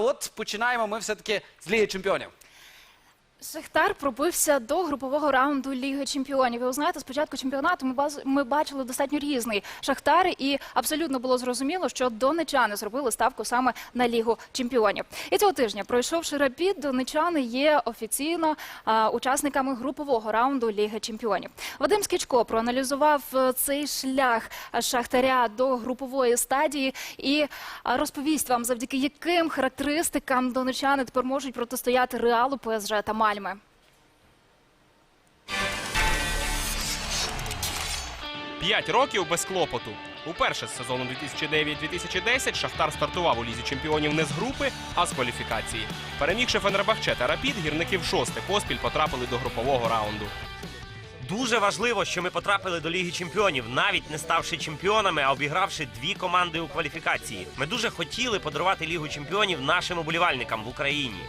От починаємо ми все-таки з Ліги Чемпіонів. Шахтар пробився до групового раунду Ліги Чемпіонів. Ви знаєте, спочатку чемпіонату ми, баз- бачили достатньо різний Шахтар, і абсолютно було зрозуміло, що донечани зробили ставку саме на Лігу Чемпіонів. І цього тижня, пройшовши рапід, донечани є офіційно учасниками групового раунду Ліги Чемпіонів. Вадим Скічко проаналізував е, цей шлях Шахтаря до групової стадії і розповість вам, завдяки яким характеристикам донечани тепер можуть протистояти Реалу, ПСЖ та Мальми. П'ять років без клопоту. Уперше з сезону 2009-2010 Шахтар стартував у лізі чемпіонів не з групи, а з кваліфікації. Перемігши Фенербахче та Рапід, гірники в шосте поспіль потрапили до групового раунду. Дуже важливо, що ми потрапили до Ліги Чемпіонів, навіть не ставши чемпіонами, а обігравши дві команди у кваліфікації. Ми дуже хотіли подарувати Лігу Чемпіонів нашим уболівальникам в Україні.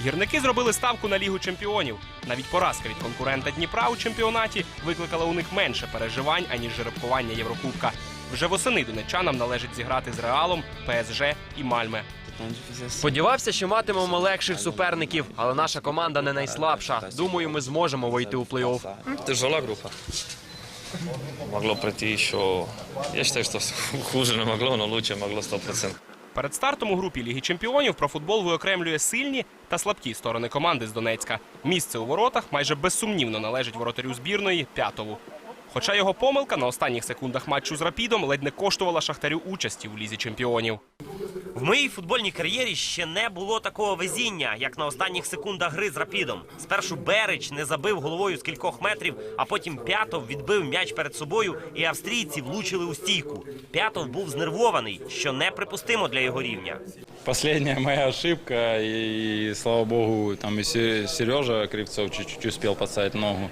Гірники зробили ставку на лігу чемпіонів. Навіть поразка від конкурента Дніпра у чемпіонаті викликала у них менше переживань аніж жеребкування Єврокубка. Вже восени донечанам належить зіграти з Реалом, ПСЖ і Мальме. Сподівався, що матимемо легших суперників, але наша команда не найслабша. Думаю, ми зможемо вийти у плей-офф. Тяжела група. Могло пройти еще... Я считаю, что хуже не могло, но лучше могло 100%. Перед стартом у групі Ліги Чемпіонів профутбол виокремлює сильні та слабкі сторони команди з Донецька. Місце у воротах майже безсумнівно належить воротарю збірної П'ятову. Хоча його помилка на останніх секундах матчу з Рапідом ледь не коштувала Шахтарю участі у Лізі Чемпіонів. В моїй футбольній кар'єрі ще не було такого везіння, як на останніх секундах гри з рапідом. Спершу Берич не забив головою з кількох метрів, а потім П'ятов відбив м'яч перед собою, і австрійці влучили у стійку. П'ятов був знервований, що неприпустимо для його рівня. Последняя моя ошибка, и, слава богу, там и Сережа Кривцов чуть-чуть успел подставить ногу.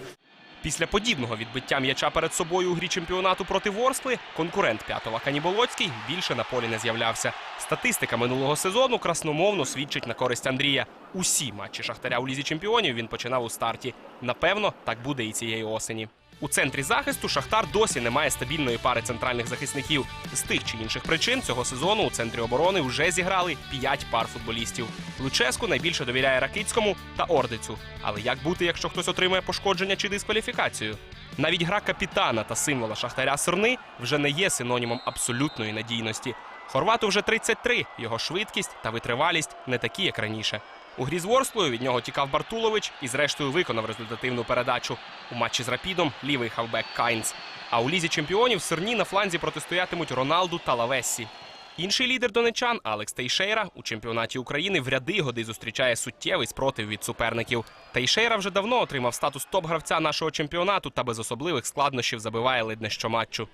Після подібного відбиття м'яча перед собою у грі чемпіонату проти Ворскли конкурент П'ятова Каніболоцький більше на полі не з'являвся. Статистика минулого сезону красномовно свідчить на користь Андрія. Усі матчі Шахтаря у лізі чемпіонів він починав у старті. Напевно, так буде і цієї осені. У центрі захисту Шахтар досі не має стабільної пари центральних захисників. З тих чи інших причин цього сезону у центрі оборони вже зіграли п'ять пар футболістів. Луческу найбільше довіряє Ракицькому та Ордицю. Але як бути, якщо хтось отримає пошкодження чи дискваліфікацію? Навіть гра капітана та символа Шахтаря Сирни вже не є синонімом абсолютної надійності. Хорвату вже 33, його швидкість та витривалість не такі, як раніше. У грі з Ворслою від нього тікав Бартулович і зрештою виконав результативну передачу. У матчі з Рапідом лівий хавбек Кайнц. А у лізі чемпіонів Сирні на фланзі протистоятимуть Роналду та Лавессі. Інший лідер донечан Алекс Тейшейра у чемпіонаті України в ряди годи зустрічає суттєвий спротив від суперників. Тейшейра вже давно отримав статус топ-гравця нашого чемпіонату та без особливих складнощів забиває ледь не щоматчу.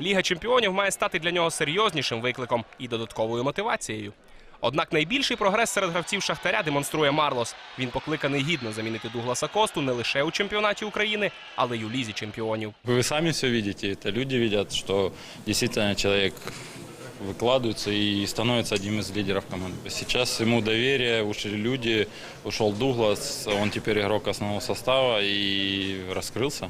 Ліга чемпіонів має стати для нього серйознішим викликом і додатковою мотивацією. Однак найбільший прогрес серед гравців Шахтаря демонструє Марлос. Він покликаний гідно замінити Дугласа Косту не лише у чемпіонаті України, але й у лізі чемпіонів. Вы сами все видите, это люди видят, что действительно человек выкладывается и становится одним из лидеров команды. Сейчас ему доверие, ушли люди, ушел Дуглас, он теперь игрок основного состава и раскрылся.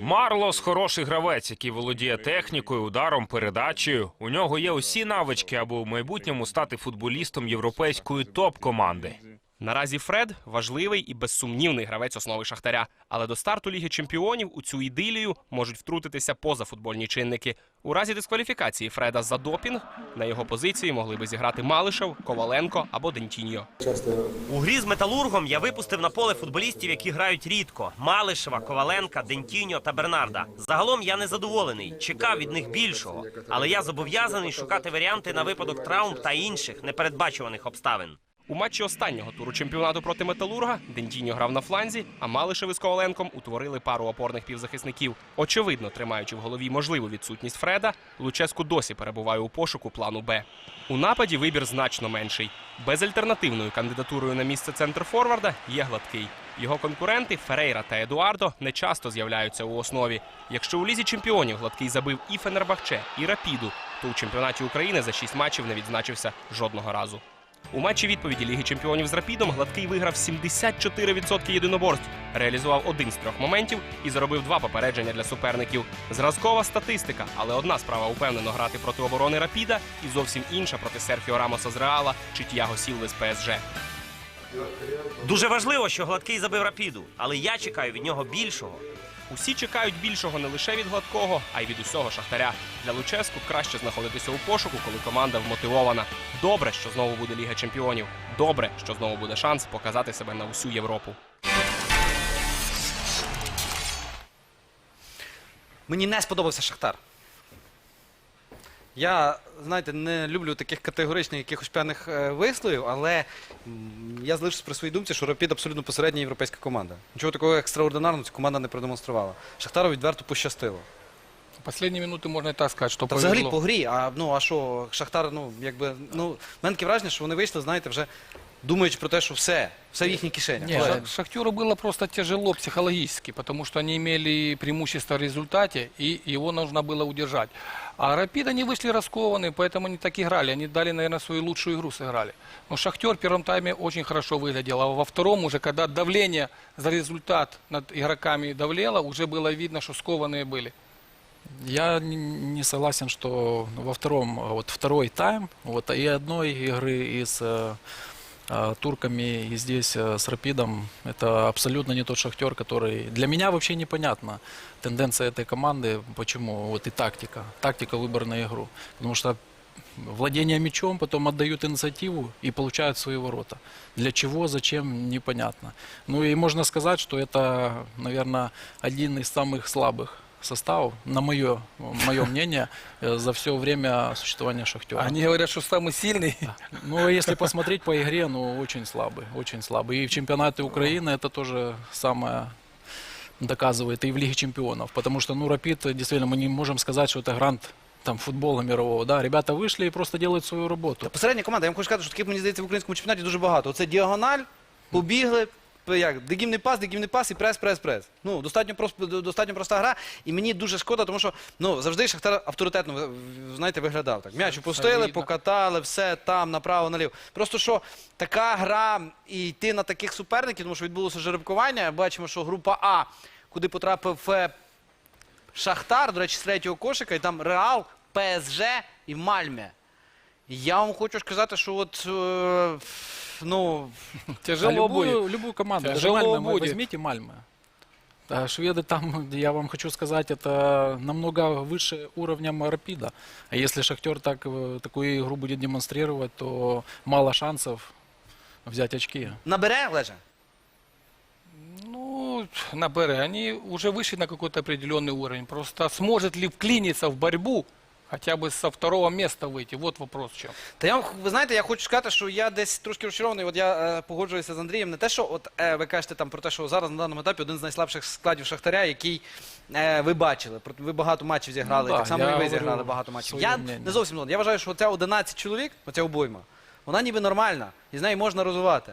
Марлос хороший гравець, який володіє технікою, ударом, передачею. У нього є усі навички, аби в майбутньому стати футболістом європейської топ-команди. Наразі Фред важливий і безсумнівний гравець основи Шахтаря. Але до старту Ліги Чемпіонів у цю ідилію можуть втрутитися позафутбольні чинники. У разі дискваліфікації Фреда за допінг на його позиції могли би зіграти Малишев, Коваленко або Дентіньо. У грі з металургом я випустив на поле футболістів, які грають рідко: Малишева, Коваленка, Дентіньо та Бернарда. Загалом я не задоволений, чекав від них більшого, але я зобов'язаний шукати варіанти на випадок травм та інших непередбачуваних обставин. У матчі останнього туру чемпіонату проти Металурга Дентіньо грав на фланзі, а Малишев із Коваленком утворили пару опорних півзахисників. Очевидно, тримаючи в голові можливу відсутність Фреда, Луческу досі перебуває у пошуку плану Б. У нападі вибір значно менший. Безальтернативною кандидатурою на місце центр форварда є гладкий. Його конкуренти Ферейра та Едуардо не часто з'являються у основі. Якщо у лізі чемпіонів гладкий забив і Фенербахче, і Рапіду, то у чемпіонаті України за шість матчів не відзначився жодного разу. У матчі відповіді Ліги Чемпіонів з Рапідом Гладкий виграв 74% єдиноборств, реалізував один з трьох моментів і заробив два попередження для суперників. Зразкова статистика, але одна справа упевнено грати проти оборони Рапіда, і зовсім інша проти Серхіо Рамоса з Реала чи Тіаго Сілви з ПСЖ. Дуже важливо, що гладкий забив рапіду, але я чекаю від нього більшого. Усі чекають більшого не лише від гладкого, а й від усього шахтаря. Для Луческу краще знаходитися у пошуку, коли команда вмотивована. Добре, що знову буде Ліга Чемпіонів. Добре, що знову буде шанс показати себе на усю Європу. Мені не сподобався Шахтар. Я, знаєте, не люблю таких категоричних якихось певних е, висловів, але м, я залишусь при своїй думці, що Рапід абсолютно посередня європейська команда. Нічого такого екстраординарного ця команда не продемонструвала. Шахтару відверто пощастило. Последние минуты можно и так сказать, что Та повезло. взагалі по грі, а ну а що, Шахтар, ну якби ну в мене таке враження, що вони вийшли, знаєте, вже думаючи про те, що все, все в їхніх кишенях. Нет, Шах- Шахтеру было просто тяжело психологически, потому что они имели преимущество в результате, и его нужно было удержать. А Рапид они вышли раскованные, поэтому они так играли. Они дали, наверное, свою лучшую игру сыграли. Но Шахтер в первом тайме очень хорошо выглядел, а во втором уже, когда давление за результат над игроками давлело, уже было видно, что скованные были. Я н- не согласен, что во втором, а вот второй тайм, вот и одной игры и с э, э, турками, и здесь э, с Рапидом, это абсолютно не тот шахтер, который... Для меня вообще непонятна тенденция этой команды, почему, вот и тактика, тактика выбора на игру. Потому что владение мячом, потом отдают инициативу и получают свои ворота. Для чего, зачем, непонятно. Ну и можно сказать, что это, наверное, один из самых слабых составов, на мое, мое мнение, э, за все время существования Шахтера. Они говорят, что самый сильный. Ну, если посмотреть по игре, ну, очень слабый, очень слабый. И в чемпионате Украины это тоже самое доказывает, и в Лиге чемпионов. Потому что, ну, Рапид, действительно, мы не можем сказать, что это грант там, футбола мирового. Да, ребята вышли и просто делают свою работу. Посередня команда, я вам хочу сказати, що таких, мені здається, в українському чемпіонаті дуже багато. Оце діагональ, побігли, п- як, дегімний пас, дегімний пас і прес, прес, прес. Ну, достатньо, просто, достатньо проста гра. І мені дуже шкода, тому що ну, завжди Шахтар авторитетно знаєте, виглядав. Так. М'яч Солідно. покатали, все там, направо, наліво. Просто що така гра і йти на таких суперників, тому що відбулося жеребкування, бачимо, що група А, куди потрапив е, Шахтар, до речі, з третього кошика, і там Реал, ПСЖ і Мальме. Я вам хочу сказати, що от е, ну А Тяжело будет. любую, любую команду, даже Тяжело Мальме, будет. возьмите Мальме. А шведы там, я вам хочу сказать, это намного выше уровня Рапида. А если Шахтер так, э, такую игру будет демонстрировать, то мало шансов взять очки. набере Лежа. Ну, на БР, они уже вышли на какой-то определенный уровень. Просто сможет ли вклиниться в борьбу, хотя бы со второго места выйти? Вот вопрос в чем. Та я вам, ви знаєте, я хочу сказати, що я десь трошки розчарований. От я е, погоджуюся з Андрієм. Не те, що от е, ви кажете там про те, що зараз на даному етапі один з найслабших складів Шахтаря, який е, ви бачили. Про- Ви багато матчів зіграли, Ну, да, так само я і ви говорю зіграли багато матчів. своє Я мнення. не зовсім згоден. Я вважаю, що ця 11 чоловік, оця обойма, вона ніби нормальна, і з нею можна розвивати.